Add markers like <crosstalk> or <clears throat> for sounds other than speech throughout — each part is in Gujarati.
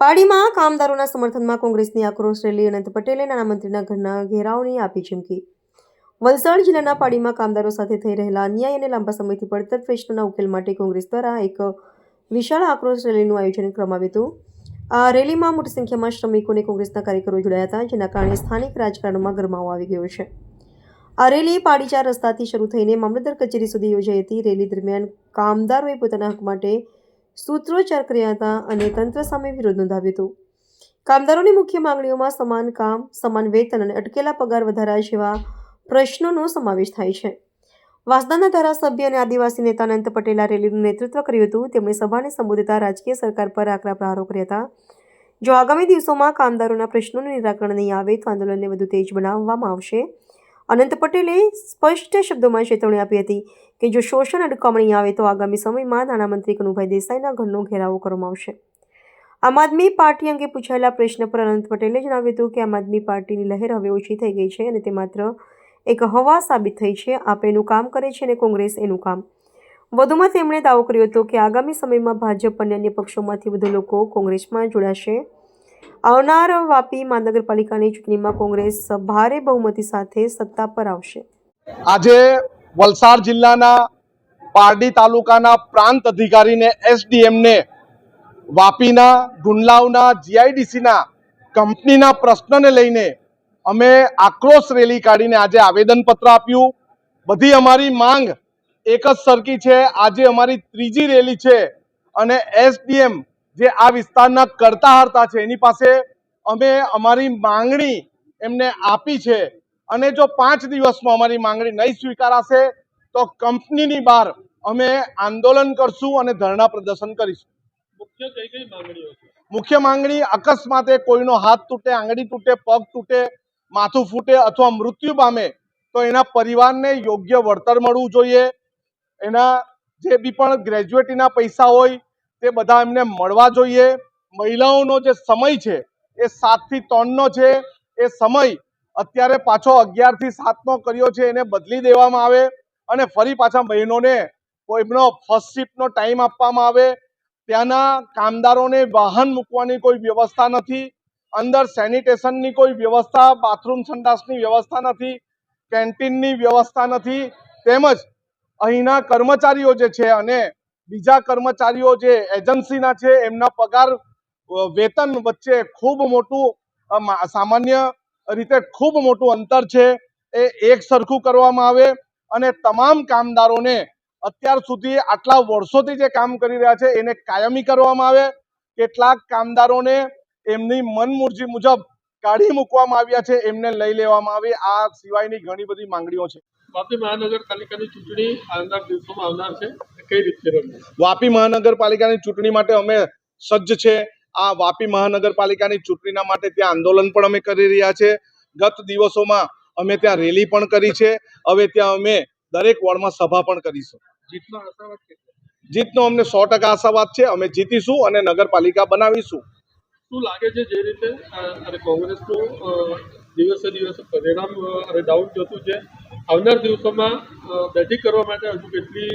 પાડીમાં કામદારોના સમર્થનમાં કોંગ્રેસની આક્રોશ રેલી અનંત પટેલે નાણામંત્રીના ઘરના ઘેરાવની આપી ચીમકી. વલસાડ જિલ્લાના પાડીમાં કામદારો સાથે થઈ રહેલા અન્યાય અને લાંબા સમયથી પડતર પ્રશ્નોના ઉકેલ માટે કોંગ્રેસ દ્વારા એક વિશાળ આક્રોશ રેલીનું આયોજન કરવામાં આવ્યું હતું. આ રેલીમાં મોટી સંખ્યામાં શ્રમિકો અને કોંગ્રેસના કાર્યકરો જોડાયા હતા, જેના કારણે સ્થાનિક રાજકારણમાં ગરમાવો આવી ગયો છે. આ રેલી પાડીચાર રસ્તાથી શરૂ થઈને મામલતદાર કચેરી સુધી યોજાઈ હતી. રેલી દરમિયાન કામદારોએ પોતાના હક માટે સૂત્રોચ્ચાર કર્યા હતા અને તંત્ર સામે વિરોધ નોંધાવ્યો હતો. કામદારોની મુખ્ય માંગણીઓમાં સમાન કામ, સમાન વેતન અને અટકેલા પગાર વધારા જેવા પ્રશ્નોનો સમાવેશ થાય છે. વાસદાના ધારાસભ્ય અને આદિવાસી નેતા અનંત પટેલે રેલીનું નેતૃત્વ કર્યું હતું. તેમણે સભાને સંબોધતા રાજકીય સરકાર પર આકરા પ્રહારો કર્યા હતા. જો આગામી દિવસોમાં કામદારોના પ્રશ્નોનું નિરાકરણ નહીં આવે તો આંદોલનને વધુ તેજ બનાવવામાં આવશે. અનંત પટેલે સ્પષ્ટ શબ્દોમાં ચેતવણી આપી હતી કે જો શોષણ અટકામણી આવે તો આગામી સમયમાં નાણામંત્રી કનુભાઈ દેસાઈના ઘરનો ઘેરાવો કરવામાં આવશે. આમ આદમી પાર્ટી અંગે પૂછાયેલા પ્રશ્ન પર અનંત પટેલે જણાવ્યું હતું કે આમ આદમી પાર્ટીની લહેર હવે ઓછી થઈ ગઈ છે અને તે માત્ર એક હવા સાબિત થઈ છે. આપ એનું કામ કરે છે અને કોંગ્રેસ એનું કામ. વધુમાં તેમણે દાવો કર્યો હતો કે આગામી સમયમાં ભાજપ અને અન્ય પક્ષોમાંથી વધુ લોકો કોંગ્રેસમાં જોડાશે આવનાર વાપી મહાનગરપાલિકાની ચૂંટણીમાં કોંગ્રેસ ભારે બહુમતી સાથે સત્તા પર આવશે. આજે વલસાડ જિલ્લાના પારડી તાલુકાના પ્રાંત અધિકારીને એસડીએમને વાપીના, ગુંડલાવના, જીઆઈડીસીના કંપનીના પ્રશ્નને લઈને અમે આક્રોશ રેલી કાઢીને આજે આવેદનપત્ર આપ્યું. બધી અમારી માંગ એક જ સરખી છે. આજે અમારી ત્રીજી રેલી છે અને એસડીએમ જે આ વિસ્તારના કરતા હરતા છે એની પાસે અમે અમારી માંગણી એમને આપી છે. અને જો પાંચ દિવસમાં અમારી માંગણી નહીં સ્વીકારાશે તો કંપનીની બહાર અમે આંદોલન કરશું અને ધરણા પ્રદર્શન કરીશું. મુખ્ય કઈ કઈ માંગણીઓ છે? મુખ્ય માંગણી અકસ્માતે કોઈનો હાથ તૂટે આંગળી તૂટે પગ તૂટે માથું ફૂટે અથવા મૃત્યુ પામે તો એના પરિવારને યોગ્ય વળતર મળવું જોઈએ. એના જે બી પણ ગ્રેજ્યુએટીના પૈસા હોય તે બધા એમને મળવા જોઈએ. મહિલાઓનો જે સમય છે, એ સાતથી ત્રણનો છે. એ સમય અત્યારે પાછો અગિયારથી સાતનો કર્યો છે, એને બદલી દેવામાં આવે અને ફરી પાછા બહેનોને એમનો ફર્સ્ટ શિફ્ટનો ટાઈમ આપવામાં આવે. ત્યાંના કામદારોને વાહન મૂકવાની કોઈ વ્યવસ્થા નથી. અંદર સેનિટેશનની કોઈ વ્યવસ્થા બાથરૂમ સંડાસની વ્યવસ્થા નથી કેન્ટીનની વ્યવસ્થા નથી. તેમજ અહીંના કર્મચારીઓ જે છે અને બીજા કર્મચારીઓ જે એજન્સીના છે, એમના પગાર વેતન વચ્ચે ખૂબ મોટું સામાન્ય રીતે ખૂબ મોટું અંતર છે, એ એક સરખું કરવામાં આવે અને તમામ કામદારોને અત્યાર સુધી આટલા વર્ષોથી જે કામ કરી રહ્યા છે, એને કાયમી કરવામાં આવે. કેટલાક કામદારોને એમની મનમુરજી મુજબ કાઢી મૂકવામાં આવ્યા છે, એમને લઈ લેવામાં આવે. આ સિવાયની ઘણી બધી માંગણીઓ છે. મહાનગરપાલિકાની ચૂંટણી આવનાર દિવસોમાં આવનાર છે. કઈ રીતે વાપી મહાનગરપાલિકાની ચૂંટણી માટે અમે સજ્જ છે. આ વાપી મહાનગરપાલિકાની ચૂંટણીના માટે ત્યાં આંદોલન પણ અમે કરી રહ્યા છે. ગત દિવસોમાં અમે ત્યાં રેલી પણ કરી છે. હવે ત્યાં અમે દરેક વોર્ડમાં સભા પણ કરીશું. જીતનો અમને સો ટકા આશાવાદ છે. અમે જીતીશું અને નગરપાલિકા બનાવીશું. શું લાગે છે જે રીતે કોંગ્રેસનું દિવસે દિવસે પરિણામ ડાઉન જતું છે. આવનાર દિવસોમાં બેઠી કરવા માટે હજુ કેટલી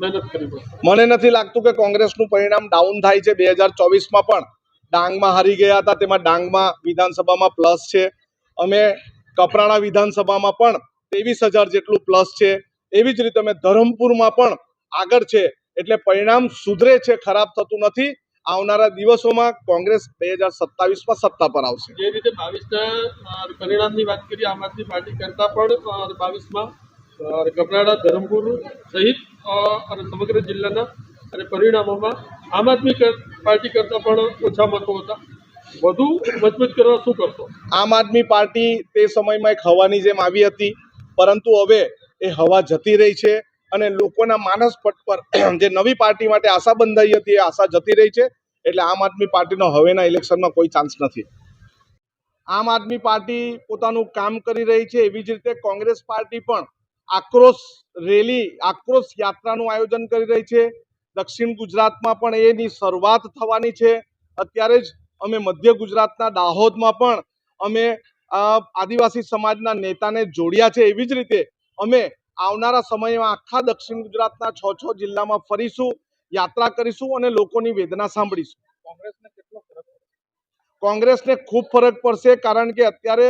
મહેનત કરવી પડશે? મને નથી લાગતું કે કોંગ્રેસનું પરિણામ ડાઉન થાય છે. બે હજાર ચોવીસમાં પણ ડાંગમાં હારી ગયા હતા. તેમાં ડાંગમાં વિધાનસભામાં પ્લસ છે. અમે કપરાણા વિધાનસભામાં પણ ત્રેવીસ હજાર જેટલું પ્લસ છે. એવી જ રીતે અમે ધરમપુરમાં પણ આગળ છે. એટલે પરિણામ સુધરે છે. ખરાબ થતું નથી. આવનારા દિવસોમાં કોંગ્રેસ બે હજાર સત્તાવીસમાં સત્તા પર આવશે. જે રીતે બાવીસના પરિણામની વાત કરીએ આમ આદમી પાર્ટી કરતાં પણ બાવીસમાં ગભરાડા ધરમપુર સહિત અને સમગ્ર જિલ્લાના અને પરિણામોમાં આમ આદમી પાર્ટી કરતાં પણ ઓછા મતો હતા. વધુ મજબૂત કરવા શું કરશો? આમ આદમી પાર્ટી તે સમયમાં એક હવાની જેમ આવી હતી પરંતુ હવે એ હવા જતી રહી છે. અને લોકોના માનસ પટ પર <clears throat> જે નવી પાર્ટી માટે આશા બંધાઈ હતી એ આશા જતી રહી છે. એટલે આમ આદમી પાર્ટીનો હવેના ઇલેક્શનમાં કોઈ ચાન્સ નથી. આમ આદમી પાર્ટી પોતાનું કામ કરી રહી છે એવી જ રીતે કોંગ્રેસ પાર્ટી પણ આક્રોશ રેલી, આક્રોશ યાત્રાનું આયોજન કરી રહી છે. દક્ષિણ ગુજરાતમાં પણ એની શરૂઆત થવાની છે. અત્યારે જ અમે મધ્ય ગુજરાતના દાહોદમાં પણ અમે આદિવાસી સમાજના નેતાને જોડ્યા છે. એવી જ રીતે અમે આવનારા સમયમાં આખા દક્ષિણ ગુજરાતના છ છ જિલ્લામાં ફરીશું યાત્રા કરીશું અને લોકોની વેદના સાંભળીશું. કોંગ્રેસને કેટલો ફરક કોંગ્રેસને ખૂબ ફરક પડશે કારણ કે અત્યારે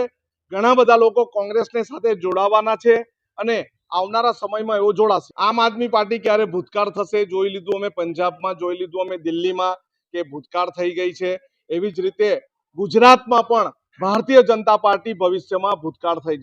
ઘણા બધા લોકો કોંગ્રેસને સાથે જોડાવાના છે અને આવનારા સમયમાં એવો જોડાશે. આમ આદમી પાર્ટી ક્યારે ભૂતકાળ થશે જોઈ લીધું અમે પંજાબમાં જોઈ લીધું અમે દિલ્હીમાં કે ભૂતકાળ થઈ ગઈ છે. એવી જ રીતે ગુજરાતમાં પણ ભારતીય જનતા પાર્ટી ભવિષ્યમાં ભૂતકાળ થઈ